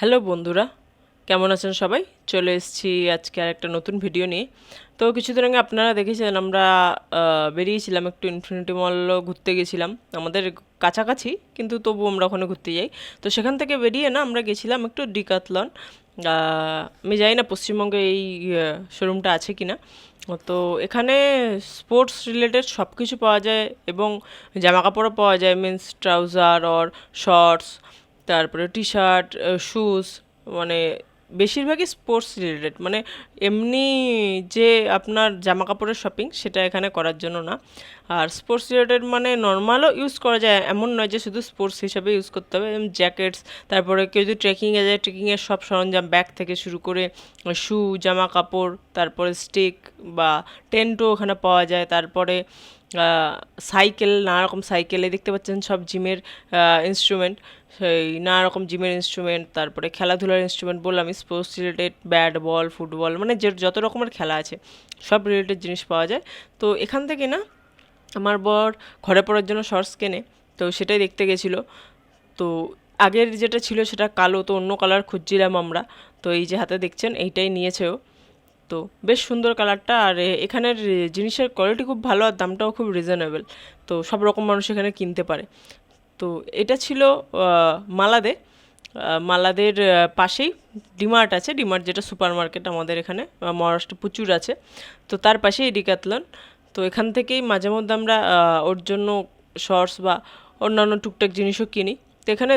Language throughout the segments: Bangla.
হ্যালো বন্ধুরা, কেমন আছেন সবাই? চলে এসেছি আজকে আর একটা নতুন ভিডিও নিয়ে। তো কিছুদিন আগে আপনারা দেখেছিলেন আমরা বেরিয়েছিলাম একটু ইনফিনিটি মল ঘুরতে গেছিলাম। আমাদের কাছাকাছি, কিন্তু তবু আমরা ওখানে ঘুরতে যাই। তো সেখান থেকে বেরিয়ে না আমরা গেছিলাম একটু ডিকাতলন আমি জানি না পশ্চিমবঙ্গে এই শোরুমটা আছে কি না তো এখানে স্পোর্টস রিলেটেড সব কিছু পাওয়া যায় এবং জামা কাপড়ও পাওয়া যায় মিন্স ট্রাউজার অর শর্টস তারপরে টি শার্ট শুজ মানে বেশিরভাগই স্পোর্টস রিলেটেড মানে এমনি যে আপনার জামা কাপড়ের শপিং সেটা এখানে করার জন্য না। আর স্পোর্টস রিলেটেড মানে নর্মালও ইউজ করা যায়, এমন নয় যে শুধু স্পোর্টস হিসাবে ইউজ করতে হবে। যেমন জ্যাকেটস তারপরে কেউ যদি ট্রেকিংয়ে যায় ট্রেকিংয়ের সব সরঞ্জাম ব্যাগ থেকে শুরু করে শু জামা কাপড় তারপরে স্টিক বা টেন্টও ওখানে পাওয়া যায়। তারপরে সাইকেল নানা রকম সাইকেলে দেখতে পাচ্ছেন সব জিমের ইনস্ট্রুমেন্ট সেই নানা রকম জিমের ইনস্ট্রুমেন্ট তারপরে খেলাধুলার ইনস্ট্রুমেন্ট বললাম sports related bat ball football মানে যে যত রকমের খেলা আছে, সব রিলেটেড জিনিস পাওয়া যায়। তো এখান থেকে না, আমার বর ঘরে পড়ার জন্য শর্টস কেনে, তো সেটাই দেখতে গেছিল। তো আগের যেটা ছিল সেটা কালো, তো অন্য কালার খুঁজছিলাম আমরা। তো এই যে হাতে দেখছেন, এইটাই নিয়েছেও তো বেশ সুন্দর কালারটা আর এখানের জিনিসের কোয়ালিটি খুব ভালো, আর দামটাও খুব রিজনেবল তো সব রকম মানুষ এখানে কিনতে পারে। তো এটা ছিল মালাদে। মালাদের পাশেই ডিমার্ট আছে। ডিমার্ট যেটা সুপার মার্কেট আমাদের এখানে মহারাষ্ট্রে প্রচুর আছে। তো তার পাশেই ডিকাতলন তো এখান থেকেই মাঝে মধ্যে আমরা ওর জন্য শর্টস বা অন্যান্য টুকটাক জিনিসও কিনি। তো এখানে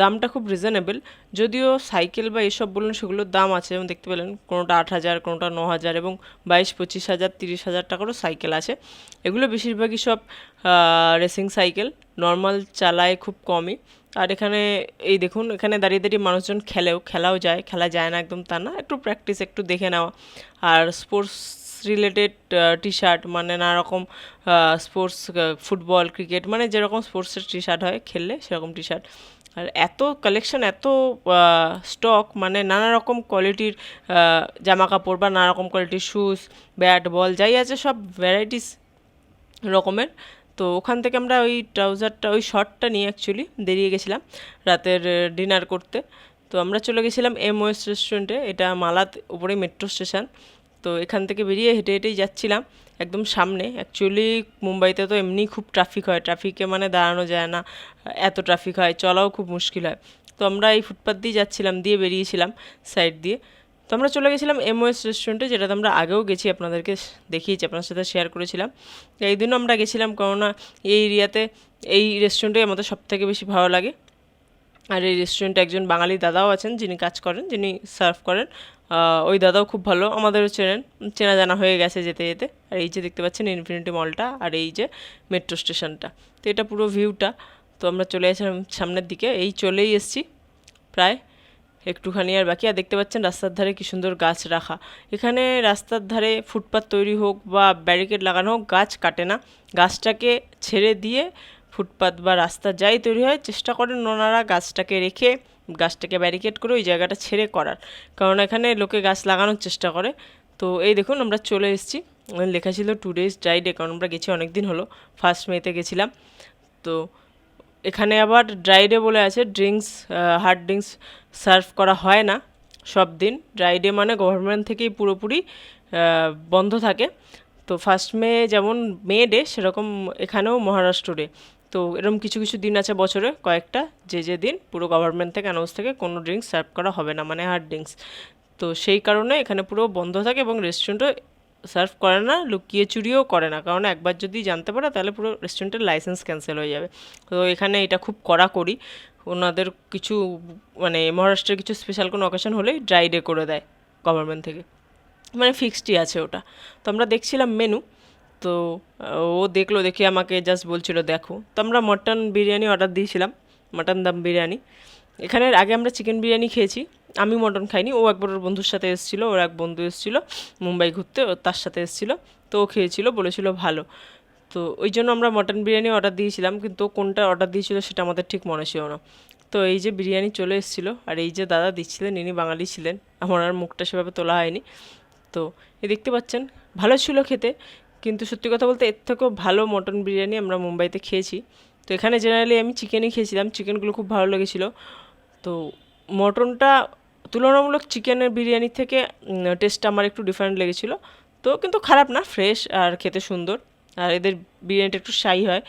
দামটা খুব রিজনেবল যদিও সাইকেল বা এসব বলুন, সেগুলোর দাম আছে। যেমন দেখতে পেলেন, কোনোটা আট হাজার, কোনোটা ন হাজার এবং বাইশ, পঁচিশ হাজার, তিরিশ হাজার টাকারও সাইকেল আছে। এগুলো বেশিরভাগই সব রেসিং সাইকেল। নর্মাল চালায় খুব কমই। আর এখানে, এই দেখুন, এখানে দাঁড়িয়ে দাঁড়িয়ে মানুষজন খেলেও, খেলাও যায়, খেলা যায় না একদম তা না, একটু প্র্যাকটিস একটু দেখে নেওয়া। আর স্পোর্টস রিলেটেড টি শার্ট মানে নানা রকম স্পোর্টস ফুটবল ক্রিকেট মানে যেরকম স্পোর্টসের টি শার্ট হয়, খেললে সেরকম টি শার্ট আর এত কালেকশন এত স্টক মানে নানা রকম কোয়ালিটির জামা কাপড় বা নানা রকম কোয়ালিটির শুজ ব্যাট বল যাই আছে, সব ভ্যারাইটিস রকমের। তো ওখান থেকে আমরা ওই ট্রাউজারটা, ওই শর্টটা নিয়ে অ্যাকচুয়ালি বেরিয়ে গেছিলাম রাতের ডিনার করতে। তো আমরা চলে গেছিলাম এম ওয়েস্ট রেস্টুরেন্টে এটা মালাত উপরে মেট্রো স্টেশন তো এখান থেকে বেরিয়ে হেঁটে হেঁটেই যাচ্ছিলাম একদম সামনে। অ্যাকচুয়ালি মুম্বাইতে তো এমনি খুব ট্রাফিক হয় ট্রাফিকে মানে দাঁড়ানো যায় না, এত ট্রাফিক হয়, চলাও খুব মুশকিল হয়। তো আমরা এই ফুটপাথ দিয়ে যাচ্ছিলাম, দিয়ে বেরিয়েছিলাম সাইড দিয়ে। তো আমরা চলে গেছিলাম এমওএস রেস্টুরেন্টে যেটাতে আমরা আগেও গেছি, আপনাদেরকে দেখিয়েছি আপনার সাথে শেয়ার করেছিলাম। এই দিনও আমরা গেছিলাম, কেননা এই এরিয়াতে এই রেস্টুরেন্টে আমাদের সব থেকে বেশি ভালো লাগে। আর এই রেস্টুরেন্টে একজন বাঙালি দাদাও আছেন, যিনি কাজ করেন, যিনি সার্ভ করেন। ওই দাদাও খুব ভালো, আমাদেরও চেনেন। চেনা জানা হয়ে গেছে যেতে যেতে। আর এই যে দেখতে পাচ্ছেন ইনফিনিটি মলটা আর এই যে মেট্রো স্টেশনটা তো এটা পুরো ভিউটা তো আমরা চলে আসলাম সামনের দিকে। এই চলেই এসেছি, প্রায় একটুখানি আর বাকি। আর দেখতে পাচ্ছেন রাস্তার ধারে কি সুন্দর গাছ রাখা। এখানে রাস্তার ধারে ফুটপাত তৈরি হোক বা ব্যারিকেড লাগানো হোক, গাছ কাটে না। গাছটাকে ছেড়ে দিয়ে ফুটপাত বা রাস্তা যাই তৈরি হয়, চেষ্টা করেন ওনারা গাছটাকে রেখে গাছটাকে ব্যারিকেড করে ওই জায়গাটা ছেড়ে করার। কারণ এখানে লোকে গাছ লাগানোর চেষ্টা করে। তো এই দেখুন আমরা চলে এসেছি। লেখা ছিল টু ডেজ ড্রাইডে কারণ আমরা গেছি অনেক দিন হলো। ফার্স্ট মেতে গেছিলাম। তো এখানে আবার ড্রাই ডে বলে আছে ড্রিঙ্কস হার্ড ড্রিঙ্কস সার্ভ করা হয় না সব দিন। ড্রাই ডে মানে গভর্নমেন্ট থেকেই পুরোপুরি বন্ধ থাকে। তো ফার্স্ট মে যেমন মে ডে সেরকম এখানেও মহারাষ্ট্র ডে তো এরকম কিছু কিছু দিন আছে বছরে, কয়েকটা, যে যে দিন পুরো গভর্নমেন্ট থেকে অ্যানাউন্স থেকে কোনো ড্রিঙ্কস সার্ভ করা হবে না মানে হার্ড ড্রিঙ্কস তো সেই কারণে এখানে পুরো বন্ধ থাকে এবং রেস্টুরেন্টও সার্ভ করে না, লুকিয়ে চুরিও করে না। কারণ একবার যদি জানতে পারে, তাহলে পুরো রেস্টুরেন্টের লাইসেন্স ক্যান্সেল হয়ে যাবে। তো এখানে এটা খুব কড়াকড়ি ওনাদের কিছু মানে মহারাষ্ট্রের কিছু স্পেশাল কোনো অকেশন হলেই ড্রাই ডে করে দেয় গভর্নমেন্ট থেকে। মানে ফিক্সডই আছে ওটা। তো আমরা দেখছিলাম মেনু তো ও দেখল, দেখে আমাকে জাস্ট বলছিল, দেখো। তো আমরা মটন বিরিয়ানি অর্ডার দিয়েছিলাম। মটন দম বিরিয়ানি। এখানে আগে আমরা চিকেন বিরিয়ানি খেয়েছি, আমি মটন খাইনি, ও একবার ওর বন্ধুর সাথে এসেছিল, ওর এক বন্ধু এসেছিল মুম্বাই ঘুরতে, ও তার সাথে এসেছিল, তো ও খেয়েছিল, বলেছিল ভালো। তো ওই জন্য আমরা মটন বিরিয়ানি অর্ডার দিয়েছিলাম, কিন্তু কোনটা অর্ডার দিয়েছিল সেটা আমাদের ঠিক মনে ছিল না। তো এই যে বিরিয়ানি চলে এসেছিল, আর এই যে দাদা দিচ্ছিলেন, ইনি বাঙালি ছিলেন, আমার আর মুখটা সেভাবে তোলা হয়নি। তো এ দেখতে পাচ্ছেন, ভালো ছিল খেতে, কিন্তু সত্যি কথা বলতে এর থেকেও ভালো মটন বিরিয়ানি আমরা মুম্বাইতে খেয়েছি। তো এখানে জেনারেলি আমি চিকেনই খেয়েছিলাম চিকেনগুলো খুব ভালো লেগেছিলো। তো মটনটা তুলনামূলক চিকেনের বিরিয়ানির থেকে টেস্টটা আমার একটু ডিফারেন্ট লেগেছিলো। তো কিন্তু খারাপ না ফ্রেশ আর খেতে সুন্দর। আর এদের বিরিয়ানিটা একটু শাহি হয়,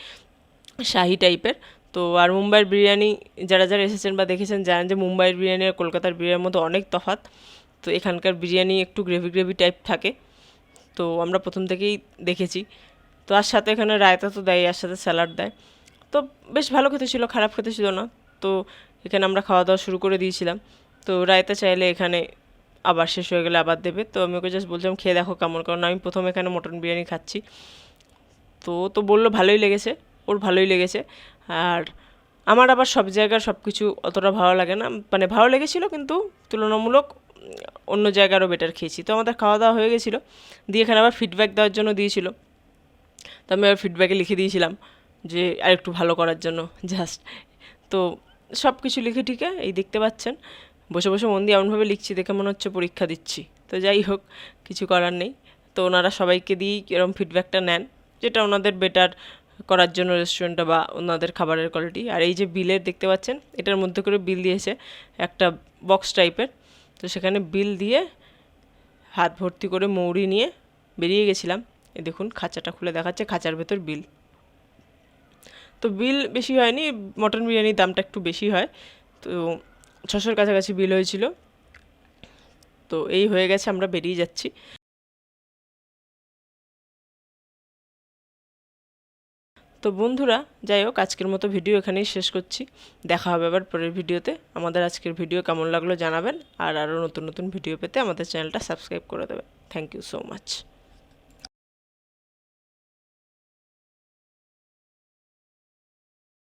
শাহি টাইপের তো আর মুম্বাইয়ের বিরিয়ানি, যারা যারা এসেছেন বা দেখেছেন জানেন যে মুম্বাইয়ের বিরিয়ানি আর কলকাতার বিরিয়ানির মধ্যে অনেক তফাৎ। তো এখানকার বিরিয়ানি একটু গ্রেভি গ্রেভি টাইপ থাকে। তো আমরা প্রথম থেকেই দেখেছি। তো আর সাথে এখানে রায়তা তো দেয়, আর সাথে স্যালাড দেয়। তো বেশ ভালো খেতে ছিল, খারাপ খেতে ছিল না। তো এখানে আমরা খাওয়া দাওয়া শুরু করে দিয়েছিলাম। তো রায়তা চাইলে এখানে আবার শেষ হয়ে গেলে আবার দেবে। তো আমি ওকে জাস্ট বলছিলাম, খেয়ে দেখো কেমন? কারণ আমি প্রথম এখানে মটন বিরিয়ানি খাচ্ছি। তো তো বলল ভালোই লেগেছে, ওর ভালোই লেগেছে। আর আমার আবার সব জায়গার সব কিছু অতটা ভালো লাগে না। মানে ভালো লেগেছিলো কিন্তু তুলনামূলক অন্য জায়গারও বেটার খেয়েছি। তো আমাদের খাওয়া দাওয়া হয়ে গেছিল। দিয়ে এখানে আবার ফিডব্যাক দেওয়ার জন্য দিয়েছিল। তো আমি আবার ফিডব্যাকে লিখে দিয়েছিলাম যে আর একটু ভালো করার জন্য জাস্ট তো সব কিছু লিখে টিকে এই দেখতে পাচ্ছেন। বসে বসে মন দিয়ে এমনভাবে লিখছি দেখে মনে হচ্ছে পরীক্ষা দিচ্ছি। তো যাই হোক, কিছু করার নেই। তো ওনারা সবাইকে দিয়েই এরকম ফিডব্যাকটা নেন, যেটা ওনাদের বেটার করার জন্য রেস্টুরেন্টটা বা ওনাদের খাবারের কোয়ালিটি আর এই যে বিলের দেখতে পাচ্ছেন, এটার মধ্যে করে বিল দিয়েছে একটা বক্স টাইপের তো সেখানে বিল দিয়ে হাত ভর্তি করে মৌরি নিয়ে বেরিয়ে গেছিলাম। এ দেখুন, খাঁচাটা খুলে দেখাচ্ছে, খাঁচার ভেতর বিল তো বিল বেশি হয়নি, মটন বিরিয়ানির দামটা একটু বেশি হয়। তো ছশোর কাছাকাছি বিল হয়েছিল। তো এই হয়ে গেছে, আমরা বেরিয়ে যাচ্ছি। তো বন্ধুরা, যাই হোক, আজকের মতো ভিডিও এখানেই শেষ করছি। দেখা হবে আবার পরের ভিডিওতে। আমাদের আজকের ভিডিও কেমন লাগল জানাবেন। আর আরও নতুন নতুন ভিডিও পেতে আমাদের চ্যানেলটা সাবস্ক্রাইব করে দেবেন। Thank you so much.